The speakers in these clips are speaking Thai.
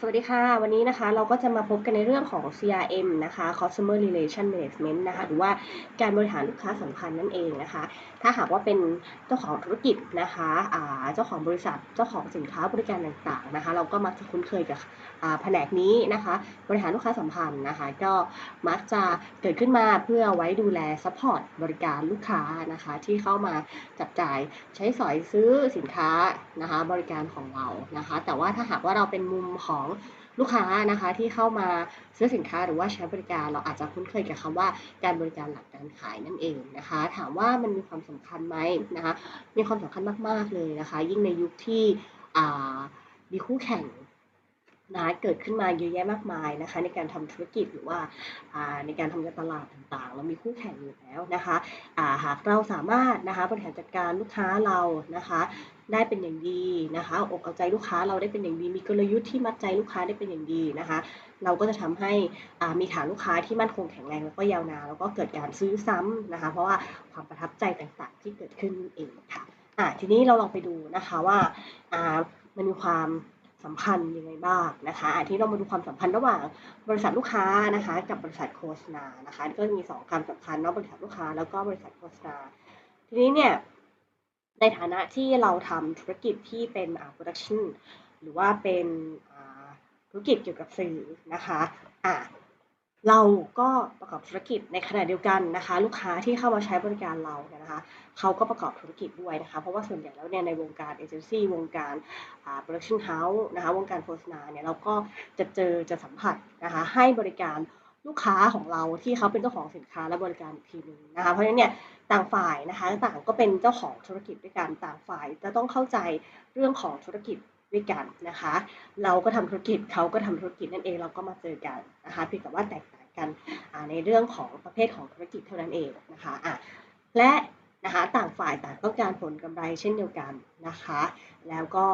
สวัสดีค่ะ วันนี้นะคะเราก็จะมาพบกันในเรื่องของ CRM นะคะ Customer Relation Management นะคะ หรือว่าการบริหารลูกค้าสัมพันธ์นั่นเองนะคะ ถ้าหากว่าเป็นเจ้าของธุรกิจนะคะอ่าเจ้าของบริษัทเจ้าของสินค้าบริการต่างๆนะคะ เราก็มักจะคุ้นเคยกับอ่าแผนกนี้นะคะ บริหารลูกค้าสัมพันธ์นะคะ ก็มักจะเกิดขึ้นมาเพื่อไว้ดูแล support บริการลูกค้านะคะ ที่เข้ามาจับจ่ายใช้สอยซื้อสินค้านะคะ บริการของเรานะคะ แต่ว่าถ้าหากว่าเราเป็นมุมของลูกค้านะคะที่เข้ามาซื้อสินค้าหรือว่าใช้บริการเราอาจจะคุ้นเคยกับคำว่าการบริการหลักการขายนั่นเองนะคะ ถามว่ามันมีความสำคัญไหมนะคะมีความสำคัญมาก ๆ เลยนะคะ ยิ่งในยุคที่มีคู่แข่ง นะเกิดขึ้นมาเยอะแยะมากมายนะคะ ในการทำธุรกิจหรือว่าในการทำการตลาดต่างๆ เรามีคู่แข่งอยู่แล้วนะคะหากเราสามารถนะคะบริหารจัดการลูกค้าเรานะคะได้เป็นอย่างดีนะคะอกเอาใจลูกค้าเราได้เป็นอย่างดี มีกลยุทธ์ที่มัดใจลูกค้าได้เป็นอย่างดีนะคะ เราก็จะทำให้มีฐานลูกค้าที่มั่นคงแข็งแรงแล้วก็ยาวนานแล้วก็เกิดการซื้อซ้ำนะคะ เพราะว่าความประทับใจต่างๆที่เกิดขึ้นเองค่ะทีนี้เราลองไปดูนะคะว่ามันมีความ สัมพันธ์ยังไงบ้างนะคะอ่าที่เรามาดูความสัมพันธ์ระหว่างบริษัทลูกค้านะคะกับบริษัทโฆษณานะคะก็มีสองคำสำคัญเนาะบริษัทลูกค้าแล้วก็บริษัทโฆษณา ทีนี้เนี่ยในฐานะที่เราทำธุรกิจที่เป็นอ่า production หรือว่าเป็นอ่าธุรกิจเกี่ยวกับสื่อนะคะอ่าเราก็ประกอบธุรกิจในขณะเดียวกันนะคะ ลูกค้าที่เข้ามาใช้บริการเราเนี่ยนะคะ เขาก็ประกอบธุรกิจด้วยนะคะ เพราะว่าส่วนใหญ่แล้วเนี่ยในวงการเอเจนซี่วงการอ่า production house นะคะวงการโฆษณาเนี่ยเราก็จะเจอจะสัมผัสนะคะให้บริการลูกค้าของเราที่เขาเป็นเจ้าของสินค้าและบริการอีกทีนึงนะคะเพราะฉะนั้นเนี่ยต่างฝ่ายนะคะต่างก็เป็นเจ้าของธุรกิจด้วยกันต่างฝ่ายจะต้องเข้าใจเรื่องของธุรกิจด้วยกันนะคะ เราก็ทำธุรกิจเขาก็ทำธุรกิจนั่นเองเราก็มาเจอกันนะคะเพียงแต่ว่าแตกต่างกันในเรื่องของประเภทของธุรกิจเท่านั้นเองนะคะะและ นะคะต่างฝ่ายต่างต้องการผลกำไรเช่นเดียวกันนะคะ แล้วก็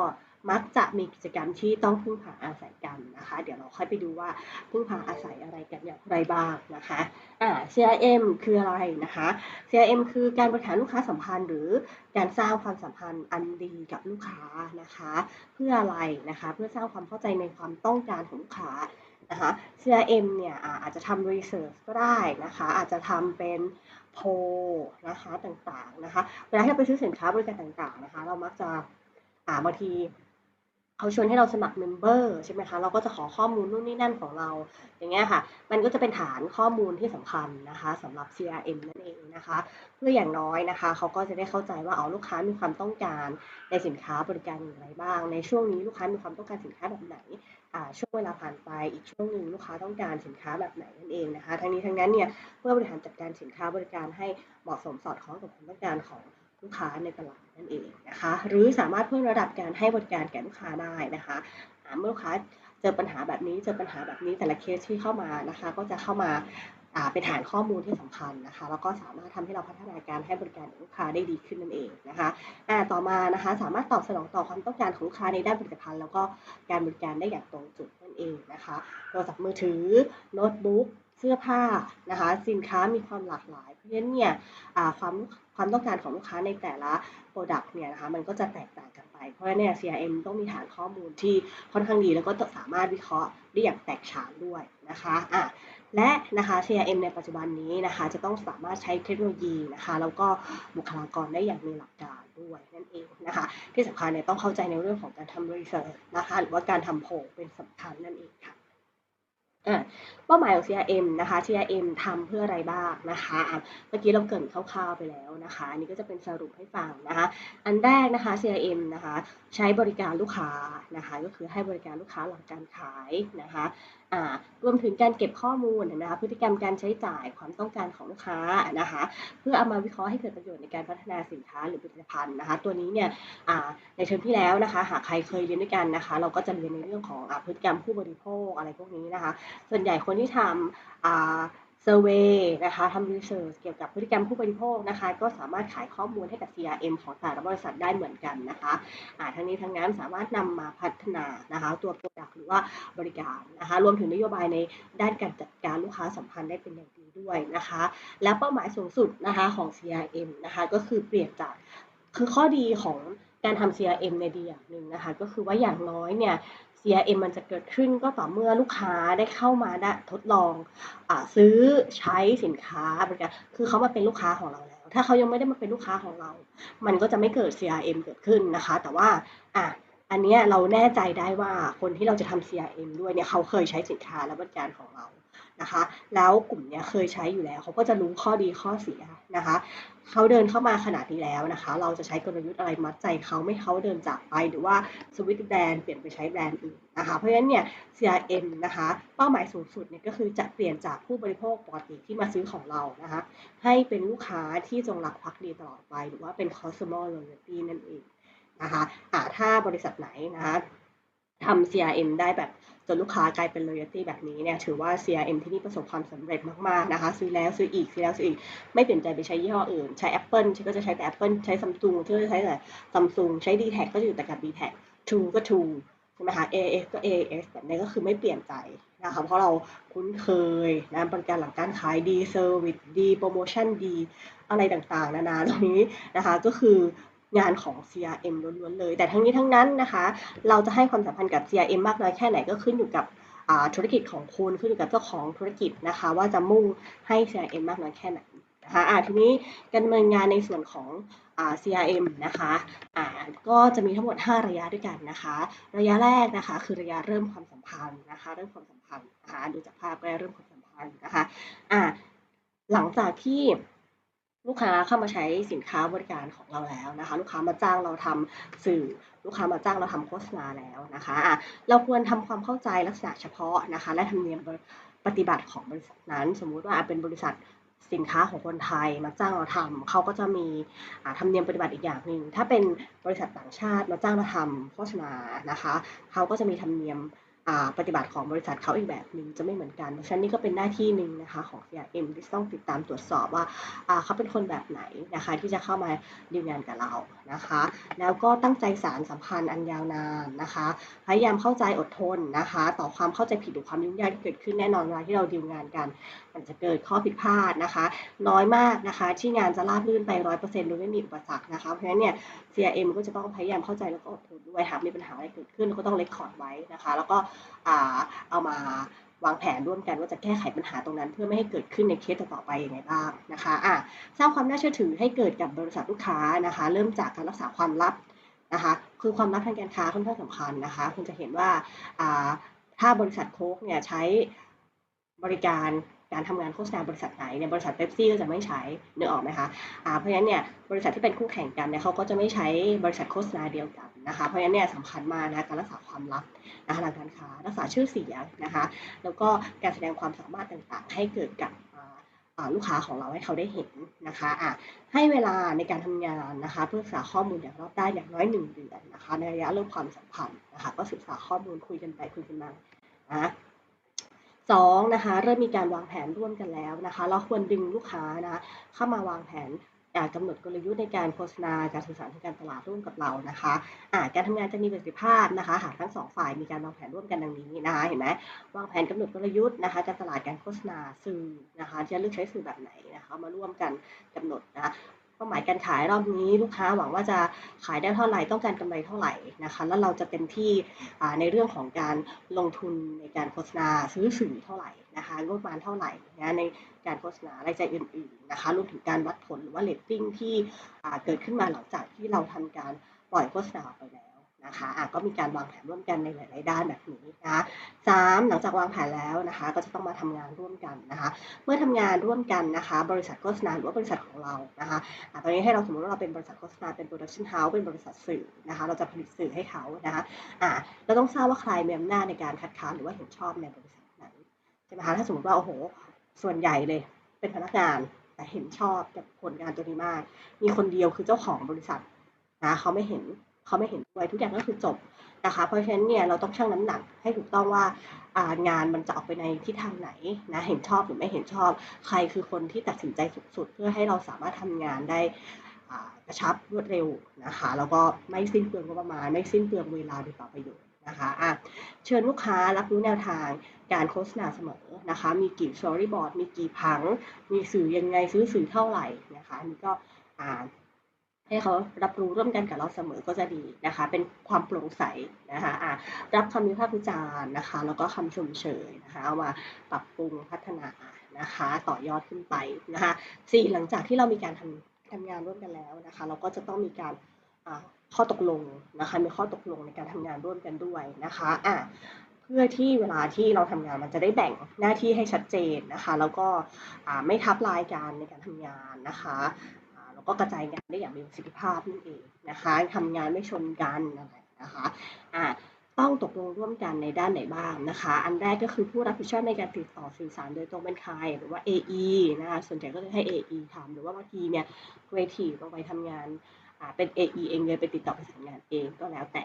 มักจะมีกิจกรรมที่ต้องพึ่งพาอาศัยกันนะคะ เดี๋ยวเราค่อยไปดูว่าพึ่งพาอาศัยอะไรกันอย่างไรบ้างนะคะอ่า CRM คืออะไรนะคะ CRM คือการบริหารลูกค้าสัมพันธ์ หรือการสร้างความสัมพันธ์อันดีกับลูกค้านะคะ เพื่ออะไรนะคะ เพื่อสร้างความเข้าใจในความต้องการของลูกค้านะคะ CRM เนี่ยอาอาจจะทำ research ก็ได้นะคะ อาจจะทำเป็น โพนะคะต่างๆนะคะเวลาที่เราไปซื้อสินค้าบริการต่างๆนะคะ เรามักจะอ่าบางทีเขาชวนให้เราสมัครเมมเบอร์ใช่ไหมคะ เราก็จะขอข้อมูลนู่นนี่นั่นของเรา อย่างเงี้ยค่ะ มันก็จะเป็นฐานข้อมูลที่สำคัญนะคะสำหรับ CRM นั่นเองนะคะ เพื่ออย่างน้อยนะคะ เขาก็จะได้เข้าใจว่าเอ๋อลูกค้ามีความต้องการในสินค้าบริการอย่างไรบ้าง ในช่วงนี้ลูกค้ามีความต้องการสินค้าแบบไหน ช่วงเวลาผ่านไปอีกช่วงหนึ่งลูกค้าต้องการสินค้าแบบไหนนั่นเองนะคะ ทั้งนี้ทั้งนั้นเนี่ยเพื่อบริหารจัดการสินค้าบริการให้เหมาะสมสอดคล้องกับความต้องการของลูกค้าในตลาดนั่นเองนะคะ หรือสามารถเพิ่มระดับการให้บริการแก่ลูกค้าได้นะคะเมื่อลูกค้าเจอปัญหาแบบนี้เจอปัญหาแบบนี้แต่ละเคสที่เข้ามานะคะ ก็จะเข้ามา เป็นฐานข้อมูลที่สำคัญนะคะ แล้วก็สามารถทำให้เราพัฒนาการให้บริการลูกค้าได้ดีขึ้นนั่นเองนะคะอ่าต่อมานะคะสามารถตอบสนองต่อความต้องการของลูกค้าในด้านผลิตภัณฑ์ แล้วก็การบริการได้อย่างตรงจุดนั่นเองนะคะโทรศัพท์มือถือโน้ตบุ๊กเสื้อผ้านะคะสินค้ามีความหลากหลาย เพราะฉะนั้นเนี่ยความความต้องการของลูกค้าในแต่ละ Product เนี่ยนะคะมันก็จะแตกต่าง เพราะฉะนั้นเนี่ย CRM ต้องมีฐานข้อมูลที่ค่อนข้างดี แล้วก็สามารถวิเคราะห์ได้อย่างแตกฉานด้วยนะคะอะและนะคะ CRM ในปัจจุบันนี้นะคะ จะต้องสามารถใช้เทคโนโลยีนะคะ แล้วก็บุคลากรได้อย่างมีหลักการด้วยนั่นเองนะคะ ที่สำคัญเนี่ยต้องเข้าใจในเรื่องของการทำรีเสิร์ชนะคะ หรือว่าการทำโพลเป็นสำคัญนั่นเองค่ะอะ เป้าหมายของ CRM นะคะ CRM ทำเพื่ออะไรบ้างนะคะ เมื่อกี้เราเกรินคร่าวๆไปแล้วนะคะ อันนี้ก็จะเป็นสรุปให้ฟังนะคะ อันแรกนะคะ CRM นะคะ ใช้บริการลูกค้านะคะ ก็คือให้บริการลูกค้าหลังการขายนะคะ รวมถึงการเก็บข้อมูลนะคะพฤติกรรมการใช้จ่ายความต้องการของลูกค้านะคะเพื่อเอามาวิเคราะห์ให้เกิดประโยชน์ในการพัฒนาสินค้าหรือผลิตภัณฑ์นะคะตัวนี้เนี่ยในเทอมที่แล้วนะคะหากใครเคยเรียนด้วยกันนะคะ เราก็จะเรียนในเรื่องของอพฤติกรรมผู้บริโภคอะไรพวกนี้นะคะ ส่วนใหญ่คนที่ทำ เซอร์เวยนะคะทำรีเสิร์ชเกี่ยวกับพฤติกรรมผู้บริโภคนะคะ ก็สามารถขายข้อมูลให้กับ CRM ของแต่ละบริษัทได้เหมือนกันนะคะอ่าทั้งนี้ทั้งนั้นสามารถนำมาพัฒนานะคะ ตัว Product หรือว่าบริการนะคะ รวมถึงนโยบายในด้านการจัดการลูกค้าสัมพันธ์ได้เป็นอย่างดีด้วยนะคะ และเป้าหมายสูงสุดนะคะของ CRM นะคะก็คือเปลี่ยนจากคือข้อดีของการทำ CRM ในดีอย่างหนึ่งนะคะ ก็คือว่าอย่างน้อยเนี่ย CRM มันจะเกิดขึ้นก็ต่อเมื่อลูกค้าได้เข้ามาได้ทดลองอซื้อใช้สินค้าบริการคือเขามาเป็นลูกค้าของเราแล้ว ถ้าเขายังไม่ได้มาเป็นลูกค้าของเรา มันก็จะไม่เกิด CRM เกิดขึ้นนะคะ แต่ว่าอะอันนี้เราแน่ใจได้ว่าคนที่เราจะทำ CRM ด้วยเนี่ยเขาเคยใช้สินค้าและบริการของเรานะคะ แล้วกลุ่มเนี้ยเคยใช้อยู่แล้วเขาก็จะรู้ข้อดีข้อเสียนะคะ เขาเดินเข้ามาขนาดนี้แล้วนะคะ เราจะใช้กลยุทธ์อะไรมัดใจเขาไม่ให้เขาเดินจากไป หรือว่าสวิตช์แบรนด์เปลี่ยนไปใช้แบรนด์อื่นนะคะ เพราะฉะนั้นเนี่ย CRM นะคะ เป้าหมายสูงสุดเนี่ยก็คือจะเปลี่ยนจากผู้บริโภคปกติที่มาซื้อของเรานะคะ ให้เป็นลูกค้าที่จงรักภักดีตลอดไป หรือว่าเป็น customer loyalty นั่นเองนะคะอ่าถ้าบริษัทไหนนะคะ ทำ CRM ได้แบบจนลูกค้ากลายเป็น loyalty แบบนี้เนี่ยถือว่า CRM ที่นี่ประสบความสำเร็จมากๆนะคะ ซื้อแล้วซื้ออีกซื้อแล้วซื้ออีก ไม่เปลี่ยนใจไปใช้ยี่ห้ออื่น ใช้ Apple ฉันก็จะใช้แต่ Apple ใช้ Samsung ฉันก็จะใช้แต่ Samsung ใช้ d t แทก็จะอยู่แต่กับ d t แท True ก็ True ใช่ไหมคะ AS ก็ AS แบบนี้ก็คือไม่เปลี่ยนใจนะคะเพราะเราคุ้นเคยนะบริการหลังการขายดีเซอร์วิสดีโปรโมชั่นดี อะไรต่างๆ นานาตรงนี้นะคะก็คือ งานของ CRM ล้วนๆเลย แต่ทั้งนี้ทั้งนั้นนะคะ เราจะให้ความสัมพันธ์กับ CRM มากน้อยแค่ไหนก็ขึ้นอยู่กับธุรกิจของคุณขึ้นอยู่กับเจ้าของธุรกิจนะคะ ว่าจะมุ่งให้ CRM มากน้อยแค่ไหนนะคะอ่าทีนี้การดำเนินงานในส่วนของอ CRM นะคะอ่าก็จะมีทั้งหมด 5 ระยะด้วยกันนะคะ ระยะแรกนะคะคือระยะเริ่มความสัมพันธ์นะคะ เริ่มความสัมพันธ์นะคะดูจากภาพก็ได้เริ่มความสัมพันธ์นะคะอ่าหลังจากที่ ลูกค้าเข้ามาใช้สินค้าบริการของเราแล้วนะคะ ลูกค้ามาจ้างเราทำสื่อ ลูกค้ามาจ้างเราทำโฆษณาแล้วนะคะะเราควรทำความเข้าใจลักษณะเฉพาะนะคะ และธรรมเนียมปฏิบัติของบริษัทนั้น สมมุติว่าเป็นบริษัทสินค้าของคนไทยมาจ้างเราทำเขาก็จะมีธรรมเนียมปฏิบัติอีกอย่างหนึ่งถ้าเป็นบริษัทต่างชาติมาจ้างเราทำโฆษณานะคะเขาก็จะมีธรรมเนียม ปฏิบัติของบริษัทเขาอีกแบบหนึ่งจะไม่เหมือนกันเพราะฉะนั้นนี่ก็เป็นหน้าที่หนึ่งนะคะของ CRM ที่ต้องติดตามตรวจสอบว่าเขาเป็นคนแบบไหนนะคะที่จะเข้ามาดีลงานกับเรานะคะ แล้วก็ตั้งใจสารสัมพันธ์อันยาวนานนะคะ พยายามเข้าใจอดทนนะคะ ต่อความเข้าใจผิดหรือความยุ่งยากที่เกิดขึ้นแน่นอนเวลาที่เราดีลงานกันมันจะเกิดข้อผิดพลาดนะคะ น้อยมากนะคะ ที่งานจะราบรื่นไปร้อยเปอร์เซ็นต์โดยไม่มีอุปสรรคนะคะ เพราะฉะนั้นเนี่ย CRM ก็จะต้องพยายามเข้าใจแล้วก็อดทนด้วยหากมีปัญหาอะไรเกิดขึ้นก็ต้องเลคคอร์ดไว้นะคะ แล้วก็เอามาวางแผนร่วมกันว่าจะแก้ไขปัญหาตรงนั้น เพื่อไม่ให้เกิดขึ้นในเคสต่อไปยังไงบ้างนะคะอะสร้างความน่าเชื่อถือให้เกิดกับบริษัทลูกค้านะคะ เริ่มจากการรักษาความลับนะคะคือความลับทางการค้าค่อนข้างสำคัญนะคะ คุณจะเห็นว่าถ้าบริษัทโค้กเนี่ยใช้บริการ การทำงานโฆษณาบริษัทไหนเนี่ยบริษัทเบปซี่ก็จะไม่ใช้เนึกอออกไหมคะอ่าเพราะฉะนั้นเนี่ยบริษัทที่เป็นคู่แข่งกันเนี่ยเขาก็จะไม่ใช้บริษัทโฆษณาเดียวกันนะคะเพราะฉะนั้นเนี่ยสำคัญมากนะการรักษาความลับนะคะทางการค้ารักษาชื่อเสียงนะคะแล้วก็การแสดงความสามารถต่างๆ ให้เกิดกับลูกค้าของเราให้เขาได้เห็นนะคะอะให้เวลาในการทำงานนะคะเพื่อศึกษาข้อมูลอย่างรอบด้านอย่างน้อยหนึ่งเดือนนะคะในระยะเริ่มความสัมพันธ์นะคะก็ศึกษาข้อมูลคุยกันไปคุยกันมานะ สองนะคะเริ่มมีการวางแผนร่วมกันแล้วนะคะเราควรดึงลูกค้านะคะเข้ามาวางแผนอ่ากำหนดกลยุทธ์ในการโฆษณาการสื่อสารทางการตลาดร่วมกับเรานะคะอ่าการทำงานจะมีประสิทธิภาพนะคะหากทั้งสองฝ่ายมีการวางแผนร่วมกันดังนี้นะคะเห็นไหมวางแผนกำหนดกลยุทธ์นะคะการตลาดการโฆษณาสื่อนะคะจะเลือกใช้สื่อแบบไหนนะคะมาร่วมกันกำหนดนะคะ ป้าหมายการขายรอบนี้ลูกค้าหวังว่าจะขายได้เท่าไหร่ต้องการกำไรเท่าไหร่นะคะแล้วเราจะเต็มที่ในเรื่องของการลงทุนในการโฆษณาซื้อสื่อเท่าไหร่นะคะงบประมาณเท่าไหร่นะในการโฆษณารายจ่ายอื่นๆนะคะรวมถึงการวัดผลหรือว่าเลตติ้งที่เกิดขึ้นมาหลังจากที่เราทำการปล่อยโฆษณาออกไปแล้ว นะคะอะก็มีการวางแผนร่วมกันในหลาย ๆ ด้านแบบนี้นะคะสามหลังจากวางแผนแล้วนะคะ ก็จะต้องมาทำงานร่วมกันนะคะ เมื่อทำงานร่วมกันนะคะ บริษัทโฆษณาหรือว่าบริษัทของเรานะคะอะตอนนี้ให้เราสมมติว่าเราเป็นบริษัทโฆษณาเป็นโปรดักชั่นเฮาส์เป็นบริษัทสื่อนะคะ เราจะผลิตสื่อให้เขานะคะอะเราต้องทราบว่าใครมีอำนาจในการคัดค้านหรือว่าเห็นชอบในบริษัทนั้นใช่ไหมคะถ้าสมมติว่าโอ้โห ส่วนใหญ่เลยเป็นพนักงานแต่เห็นชอบกับผลงานตัวนี้มาก มีคนเดียวคือเจ้าของบริษัทนะเขาไม่เห็น เขาไม่เห็นด้วยทุกอย่างก็คือจบนะคะเพราะฉะนั้นเนี่ยเราต้องชั่งน้ำหนักให้ถูกต้องว่าางานมันจะออกไปในทิศทางไหนนะเห็นชอบหรือไม่เห็นชอบ ใครคือคนที่ตัดสินใจสุดๆ เพื่อให้เราสามารถทำงานได้กระชับรวดเร็วนะคะแล้วก็ไม่สิ้นเปลืองงบประมาณไม่สิ้นเปลืองเวลาโดยเปล่าประโยชน์นะคะอะเชิญลูกค้ารับรู้แนวทางการโฆษณาเสมอนะคะ มีกี่สตอรี่บอร์ดมีกี่พัง มีสื่อยังไงซื้อสื่อเท่าไหร่นะคะนี่ก็อ่า ให้เขารับรู้ร่วมกันกับเราเสมอก็จะดีนะคะ เป็นความโปร่งใสนะคะะรับคำวิพากษ์วิจารณ์นะคะ แล้วก็คำชมเชยนะคะเอามาปรับปรุงพัฒนานะคะ ต่อยอดขึ้นไปนะคะสี่หลังจากที่เรามีการทำทำงานร่วมกันแล้วนะคะ เราก็จะต้องมีการข้อตกลงนะคะ มีข้อตกลงในการทำงานร่วมกันด้วยนะคะอะเพื่อที่เวลาที่เราทำงานมันจะได้แบ่งหน้าที่ให้ชัดเจนนะคะ แล้วก็ไม่ทับลายกันในการทำงานนะคะ ก็กระจายงานได้อย่างมีประสิทธิภาพนั่นเองนะคะทำงานไม่ชนกันอะไรนะคะอ่าต้องตกลงร่วมกันในด้านไหนบ้างนะคะ อันแรกก็คือผู้รับผิดชอบในการติดต่อสื่อสารโดยตรงเป็นใครหรือว่า AE นะคะส่วนใหญ่ก็จะให้ AE ทำหรือว่าบางทีเนี่ย creative ลงไปทำงาน เป็น AE เองเลยไปติดต่อประสานงานเองก็แล้วแต่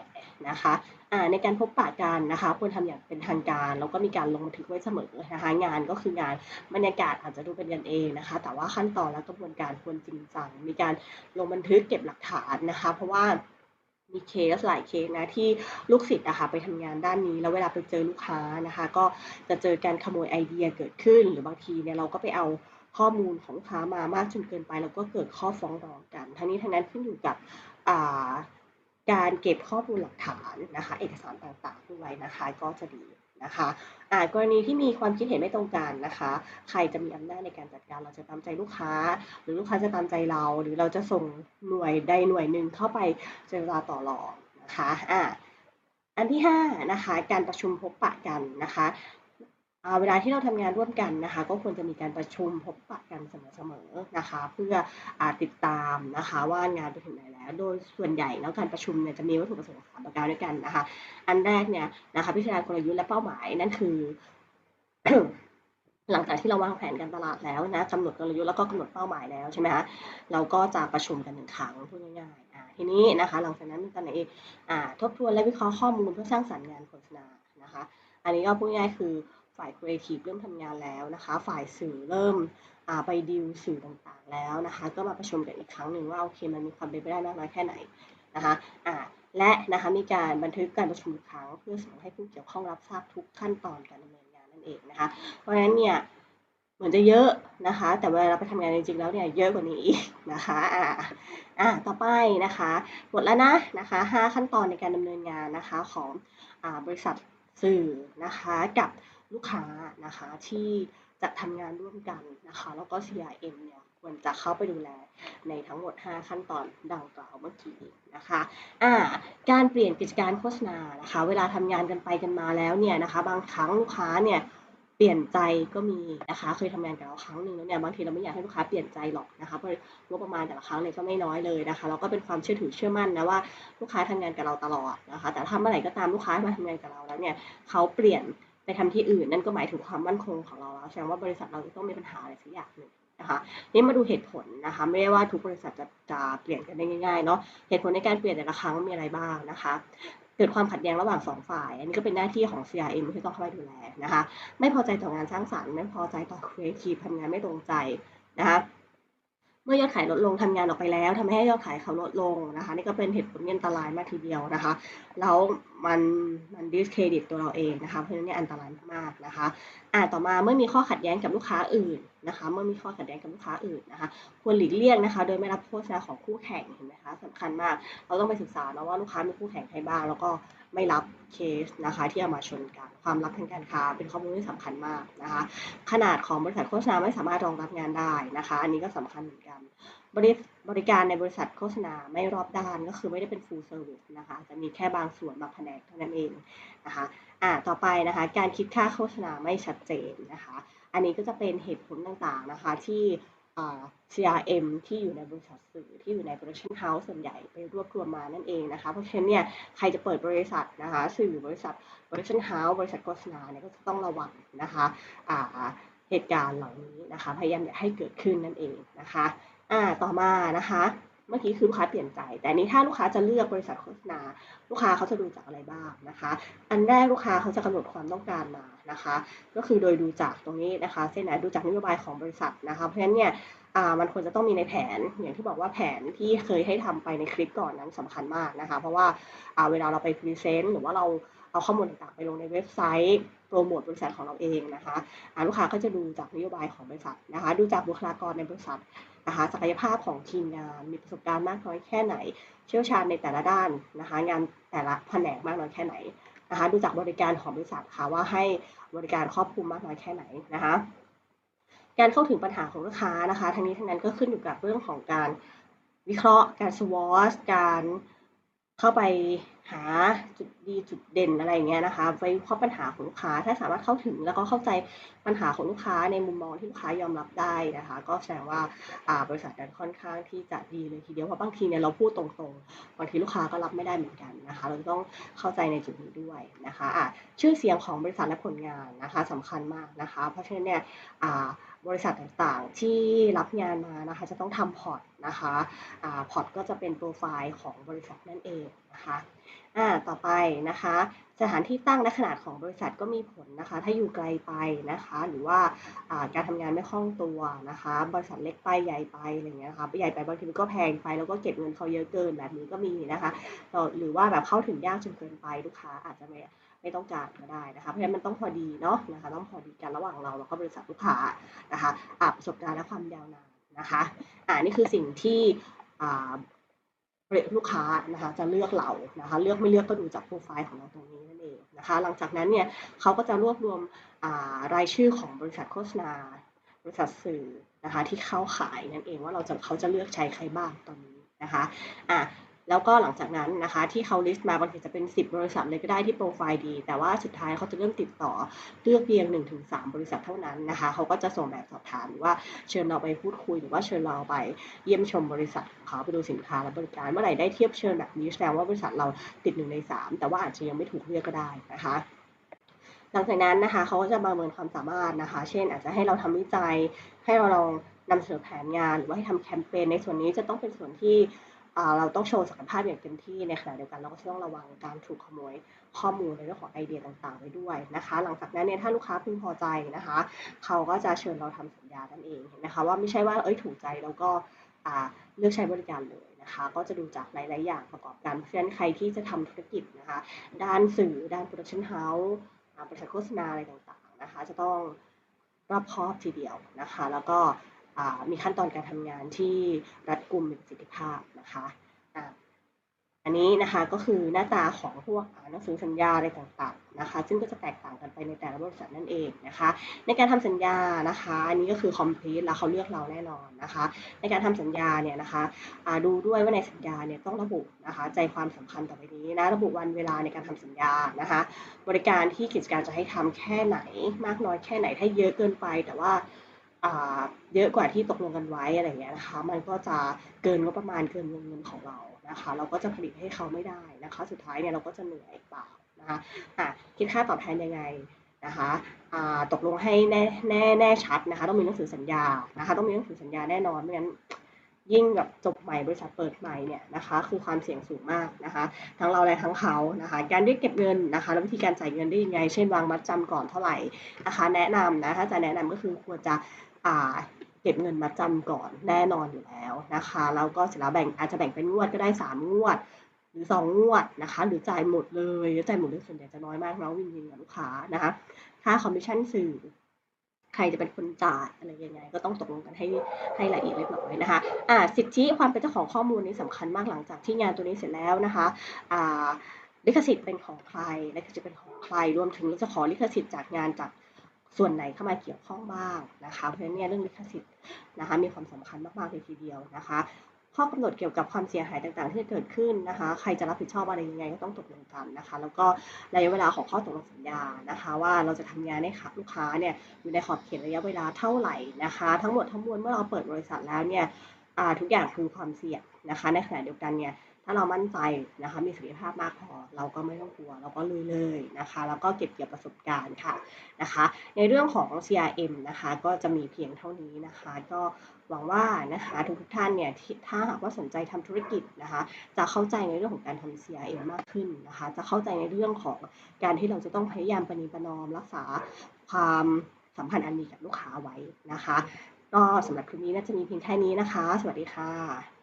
นะคะะในการพบปะกันนะคะควรทำอย่างเป็นทางการแล้วก็มีการลงบันทึกไว้เสมอนะคะงานก็คืองานบรรยากาศอาจจะดูเป็นกันเองนะคะ แต่ว่าขั้นตอนและกระบวนการควรจริงจังมีการลงบันทึกเก็บหลักฐานนะคะ เพราะว่า มีเคสหลายเคสนะที่ลูกศิษย์อะค่ะไปทำงานด้านนี้ แล้วเวลาไปเจอลูกค้านะคะ ก็จะเจอการขโมยไอเดียเกิดขึ้น หรือบางทีเนี่ยเราก็ไปเอาข้อมูลของลูกค้ามามากจนเกินไป แล้วก็เกิดข้อฟ้องร้องกัน ทั้งนี้ทั้งนั้นขึ้นอยู่กับการเก็บข้อมูลหลักฐานนะคะ เอกสารต่างๆด้วยนะคะ ก็จะดี นะคะอาจกรณีที่มีความคิดเห็นไม่ตรงกันนะคะ ใครจะมีอำนาจในการจัดการ เราจะตามใจลูกค้า หรือลูกค้าจะตามใจเรา หรือเราจะส่งหน่วยใดหน่วยหนึ่งเข้าไปเจรจาต่อรองนะคะอ่าอันที่ห้านะคะการประชุมพบปะกันนะคะ เวลาที่เราทำงานร่วมกันนะคะ ก็ควรจะมีการประชุมพบปะกันเสมอๆนะคะ เพื่ออติดตามนะคะว่างานไปถึงไหนแล้ว โดยส่วนใหญ่แล้วการประชุมเนี่ยจะมีวัตถุประสงค์สามประการด้วยกันนะคะ อันแรกเนี่ยนะคะพิจารณากลยุทธ์และเป้าหมายนั่นคือ หลังจากที่เราวางแผนการตลาดแล้วนะกำหนดกลยุทธ์แล้วก็กำหนดเป้าหมายแล้วใช่ไหมคะเราก็จะประชุมกันหนึ่งครั้งพูดง่ายๆทีนี้นะคะ หลังจากนั้นตอนไหนทบทวนและวิเคราะห์ข้อมูลเพื่อสร้างสรรค์งานโฆษณานะคะ อันนี้ก็พูดง่ายๆคือ ฝ่ายครีเอทีฟเริ่มทำงานแล้วนะคะ ฝ่ายสื่อเริ่มไปดีลสื่อต่างๆแล้วนะคะ ก็มาประชุมกันอีกครั้งหนึ่งว่าโอเคมันมีความเป็นไปได้มากน้อยแค่ไหนนะคะอ่าและนะคะมีการบันทึกการประชุมครั้งเพื่อส่งให้ผู้เกี่ยวข้องรับทราบทุกขั้นตอนการดำเนินงานนั่นเองนะคะ เพราะฉะนั้นเนี่ยเหมือนจะเยอะนะคะ แต่เวลาเราไปทำงานจริงๆแล้วเนี่ยเยอะกว่านี้อีกนะคะอ่าอ่าต่อไปนะคะหมดแล้วนะนะคะห้าขั้นตอนในการดำเนินงานนะคะของอ่าบริษัทสื่อนะคะกับ ลูกค้านะคะที่จะทำงานร่วมกันนะคะแล้วก็ CRM เนี่ยควรจะเข้าไปดูแลในทั้งหมด 5 ขั้นตอนดังกล่าวเมื่อกี้นะคะอ่าการเปลี่ยนกิจการโฆษณานะคะ เวลาทำงานกันไปกันมาแล้วเนี่ยนะคะ บางครั้งลูกค้าเนี่ยเปลี่ยนใจก็มีนะคะเคยทำงานกับเราครั้งหนึ่งแล้วเนี่ยบางทีเราไม่อยากให้ลูกค้าเปลี่ยนใจหรอกนะคะเพราะงบประมาณแต่ละครั้งเนี่ยก็ไม่น้อยเลยนะคะแล้วก็เป็นความเชื่อถือเชื่อมั่นนะว่าลูกค้าทำงานกับเราตลอดนะคะ แต่ถ้าเมื่อไหร่ก็ตามลูกค้ามาทำงานกับเราแล้วเนี่ยเขาเปลี่ยน ไปทำที่อื่นนั่นก็หมายถึงความมั่นคงของเราแล้วแสดงว่าบริษัทเราจะต้องมีปัญหาอะไรสักอย่างหนึ่งนะคะนี่มาดูเหตุผลนะคะ ไม่ได้ว่าทุกบริษัทจะจะเปลี่ยนกันได้ง่ายๆเนาะเหตุผลในการเปลี่ยนแต่ละครั้งมีอะไรบ้างนะคะ เกิดความขัดแย้งระหว่างสองฝ่าย อันนี้ก็เป็นหน้าที่ของ CRM ที่ต้องเข้าไปดูแลนะคะ ไม่พอใจต่องานสร้างสรรค์ ไม่พอใจต่อ creative ทำงานไม่ตรงใจนะคะ เมื่อยอดขายลดลงทำงานออกไปแล้วทำให้ยอดขายเขาลดลงนะคะ นี่ก็เป็นเหตุผลอันตรายมากทีเดียวนะคะ แล้วมันมันดิสเครดิตตัวเราเองนะคะ เพราะฉะนั้นเนี่ยอันตรายมากนะคะอ่าต่อมาเมื่อมีข้อขัดแย้งกับลูกค้าอื่นนะคะ เมื่อมีข้อขัดแย้งกับลูกค้าอื่นนะคะ ควรหลีกเลี่ยงนะคะ โดยไม่รับโฆษณาของคู่แข่งเห็นไหมคะสำคัญมาก เราต้องไปศึกษานะว่าลูกค้ามีคู่แข่งใครบ้างแล้วก็ ไม่รับเคสนะคะที่เอามาชนกันความลับทางการค้าเป็นข้อมูลที่สำคัญมากนะคะขนาดของบริษัทโฆษณาไม่สามารถรองรับงานได้นะคะ อันนี้ก็สำคัญเหมือนกันบริบริการในบริษัทโฆษณาไม่รอบด้านก็คือไม่ได้เป็น full service นะคะจะมีแค่บางส่วนบางแผนกเท่านั้นเองนะคะอ่าต่อไปนะคะการคิดค่าโฆษณาไม่ชัดเจนนะคะ อันนี้ก็จะเป็นเหตุผลต่างๆนะคะที่ CRM ที่อยู่ในบริษัทสื่อที่อยู่ใน production house ส่วนใหญ่ไปรวบรวมมานั่นเองนะคะ เพราะฉะนั้นเนี่ยใครจะเปิดบริษัทนะคะสื่อบริษัท production house บริษัทโฆษณาเนี่ยก็จะต้องระวังนะคะเหตุการณ์เหล่านี้นะคะ พยายามอย่าให้เกิดขึ้นนั่นเองนะคะอ่าต่อมานะคะ เมื่อกี้คือลูกค้าเปลี่ยนใจ แต่นี้ถ้าลูกค้าจะเลือกบริษัทโฆษณา ลูกค้าเขาจะดูจากอะไรบ้างนะคะ อันแรกลูกค้าเขาจะกำหนดความต้องการมานะคะ ก็คือโดยดูจากตรงนี้นะคะ เส้นไหนดูจากนโยบายของบริษัทนะคะ เพราะฉะนั้นเนี่ยอ่ามันควรจะต้องมีในแผนอย่างที่บอกว่าแผนที่เคยให้ทำไปในคลิปก่อนนั้นสำคัญมากนะคะ เพราะว่าอ่าเวลาเราไปพรีเซนต์หรือว่าเราเอาข้อมูลต่างๆไปลงในเว็บไซต์ โปรโมทบริษัทของเราเองนะคะลูกค้าก็จะดูจากนโยบายของบริษัทนะคะ ดูจากบุคลากรในบริษัทนะคะ ศักยภาพของทีมงาน มีประสบการณ์มากน้อยแค่ไหน เชี่ยวชาญในแต่ละด้านนะคะ งานแต่ละแผนกมากน้อยแค่ไหนนะคะ ดูจากบริการของบริษัทค่ะว่าให้บริการครอบคลุมมากน้อยแค่ไหนนะคะ การเข้าถึงปัญหาของลูกค้านะคะ ทั้งนี้ทั้งนั้นก็ขึ้นอยู่กับเรื่องของการวิเคราะห์ การ SWOT การเข้าไป หาจุดดีจุดเด่นอะไรอย่างเงี้ยนะคะไปวิเคราะห์ปัญหาของลูกค้า ถ้าสามารถเข้าถึงแล้วก็เข้าใจปัญหาของลูกค้าในมุมมองที่ลูกค้ายอมรับได้นะคะ ก็แสดงว่าาบริษัทนั้นค่อนข้างที่จะดีเลยทีเดียวเพราะบางทีเนี่ยเราพูดตรงๆบางทีลูกค้าก็รับไม่ได้เหมือนกันนะคะ เราต้องเข้าใจในจุดนี้ด้วยนะคะอะชื่อเสียงของบริษัทและผลงานนะคะสำคัญมากนะคะ เพราะฉะนั้นเนี่ยอ่าบริษัทต่างๆที่รับงานมานะคะจะต้องทำพอร์ตนะคะอ่าพอร์ตก็จะเป็นโปรไฟล์ของบริษัทนั่นเอง นะคะอ่าต่อไปนะคะ สถานที่ตั้งและขนาดของบริษัทก็มีผลนะคะ ถ้าอยู่ไกลไปนะคะ หรือว่าการทำงานไม่คล่องตัวนะคะ บริษัทเล็กไปใหญ่ไปอะไรอย่างเงี้ยนะคะใหญ่ไปบางทีมันก็แพงไปแล้วก็เก็บเงินเขาเยอะเกินแบบนี้ก็มีนะคะหรือว่าแบบเข้าถึงยากจนเกินไปลูกค้าอาจจะไม่ไม่ต้องการก็ได้นะคะ เพราะฉะนั้นมันต้องพอดีเนาะนะคะ ต้องพอดีกันระหว่างเราแล้วก็บริษัทลูกค้านะคะอาประสบการณ์และความยาวนานนะคะอ่านี่คือสิ่งที่ อ่าลูกค้านะคะจะเลือกเรานะคะเลือกไม่เลือกก็ดูจากโปรไฟล์ของเราตรงนี้นั่นเองนะคะหลังจากนั้นเนี่ยเขาก็จะรวบรวมรายชื่อของบริษัทโฆษณา บริษัทสื่อนะคะที่เข้าขายนั่นเองว่าเราจะเขาจะเลือกใช้ใครบ้างตอนนี้นะคะอะ แล้วก็หลังจากนั้นนะคะ ที่เขา list มาบางทีจะเป็น 10 บริษัทเลยก็ได้ที่โปรไฟล์ดี แต่ว่าสุดท้ายเขาจะเริ่มติดต่อเลือกเพียง 1-3 บริษัทเท่านั้นนะคะ เขาก็จะส่งแบบสอบถามหรือว่าเชิญเราไปพูดคุยหรือว่าเชิญเราไปเยี่ยมชมบริษัทของเขาไปดูสินค้าและบริการเมื่อไหร่ได้เทียบเชิญแบบนี้แสดงว่าบริษัทเราติดหนึ่งในสามแต่ว่าอาจจะยังไม่ถูกเลือกก็ได้นะคะหลังจากนั้นนะคะเขาก็จะประเมินความสามารถนะคะ เช่น อาจจะให้เราทำวิจัย ให้เราลองนำเสนอแผนงาน หรือว่าให้ทำแคมเปญในส่วนนี้จะต้องเป็นส่วนที่ เราต้องโชว์ศักยภาพอย่างเต็มที่ในขณะเดียวกันเราก็ต้องระวังการถูกขโมยข้อมูลในเรื่องของไอเดียต่างๆไว้ด้วยนะคะ หลังจากนั้นเนี่ยถ้าลูกค้าพึงพอใจนะคะ เขาก็จะเชิญเราทำสัญญานั่นเองเห็นะคะว่าไม่ใช่ว่าเอ้ยถูกใจแล้วก็เลือกใช้บริการเลยนะคะ ก็จะดูจากหลาย ๆ อย่างประกอบกันเพราะฉะนั้นใครที่จะทำธุรกิจนะคะ ด้านสื่อด้านโปรดักชั่นเฮาส์บริษัทโฆษณาอะไรต่างๆนะคะ จะต้องรอบคอบทีเดียวนะคะ แล้วก็ มีขั้นตอนการทำงานที่รัดกุมมีประสิทธิภาพนะคะอันนี้นะคะก็คือหน้าตาของพวกหนังสือสัญญาอะไรต่างๆนะคะซึ่งก็จะแตกต่างกันไปในแต่ละบริษัทนั่นเองนะคะในการทำสัญญานะคะอันนี้ก็คือ complete แล้วเขาเลือกเราแน่นอนนะคะในการทำสัญญาเนี่ยนะคะดูด้วยว่าในสัญญาเนี่ยต้องระบุนะคะใจความสำคัญต่อไปนี้นะระบุวันเวลาในการทำสัญญานะคะบริการที่กิจการจะให้ทำแค่ไหนมากน้อยแค่ไหนถ้าเยอะเกินไป แต่ว่า เยอะกว่าที่ตกลงกันไว้อะไรเงี้ยนะคะ มันก็จะเกินงบประมาณเกินวงเงินของเรานะคะ เราก็จะผลิตให้เขาไม่ได้นะคะ สุดท้ายเนี่ยเราก็จะเหนื่อยเปล่านะคะะคิดค่าตอบแทนยังไงนะคะตกลงให้แน่แน่แน่ชัดนะคะ ต้องมีหนังสือสัญญานะคะ ต้องมีหนังสือสัญญาแน่นอนไม่งั้นยิ่งแบบจบใหม่บริษัทเปิดใหม่เนี่ยนะคะ คือความเสี่ยงสูงมากนะคะ ทั้งเราและทั้งเขานะคะ การเรียกเก็บเงินนะคะ แล้ววิธีการจ่ายเงินได้ยังไง เช่นวางมัดจำก่อนเท่าไหร่นะคะ แนะนำนะถ้าจะแนะนำก็คือควรจะ เก็บเงินมาจำก่อนแน่นอนอยู่แล้วนะคะแล้วก็เสร็จแล้วแบ่งอาจจะแบ่งเป็นงวดก็ได้สามงวด หรือสองงวดนะคะ หรือจ่ายหมดเลยจ่ายหมดเลยส่วนใหญ่จะน้อยมากเนาะวินวินกับลูกค้านะคะค่าคอมมิชชั่นสื่อใครจะเป็นคนจ่ายอะไรยังไง ก็ต้องตกลงกันให้ให้ละเอียดเรียบร้อยนะคะอ่าสิทธิความเป็นเจ้าของข้อมูลนี้สำคัญมากหลังจากที่งานตัวนี้เสร็จแล้วนะคะอ่าลิขสิทธิ์เป็นของใครลิขสิทธิ์เป็นของใครรวมถึงจะขอลิขสิทธิ์จากงานจาก ส่วนไหนเข้ามาเกี่ยวข้องบ้างนะคะเพราะฉะนั้นเนี่ยเรื่องลิขสิทธิ์นะคะมีความสำคัญมากๆเลยทีเดียวนะคะ ข้อกำหนดเกี่ยวกับความเสียหายต่างๆ ที่เกิดขึ้นนะคะ ใครจะรับผิดชอบอะไรยังไงก็ต้องตกลงกันนะคะ แล้วก็ระยะเวลาของข้อตกลงสัญญานะคะ ว่าเราจะทำงานให้ลูกค้าเนี่ยอยู่ในขอบเขตระยะเวลาเท่าไหร่นะคะ ทั้งหมดทั้งมวลเมื่อเราเปิดบริษัทแล้วเนี่ยทุกอย่างคือความเสี่ยงนะคะ ในขณะเดียวกันเนี่ย ถ้าเรามั่นใจนะคะ มีศักยภาพมากพอ เราก็ไม่ต้องกลัว เราก็ลุยเลยนะคะ แล้วก็เก็บเกี่ยวประสบการณ์ค่ะนะคะ ในเรื่องของ CRM นะคะ ก็จะมีเพียงเท่านี้นะคะ ก็หวังว่านะคะทุกทุกท่านเนี่ยถ้าหากว่าสนใจทำธุรกิจนะคะ จะเข้าใจในเรื่องของการทำ CRM มากขึ้นนะคะ จะเข้าใจในเรื่องของการที่เราจะต้องพยายามปณีประนอม รักษาความสัมพันธ์อันดีกับลูกค้าไว้นะคะ ก็สำหรับคลิปนี้น่าจะมีเพียงแค่นี้นะคะ สวัสดีค่ะ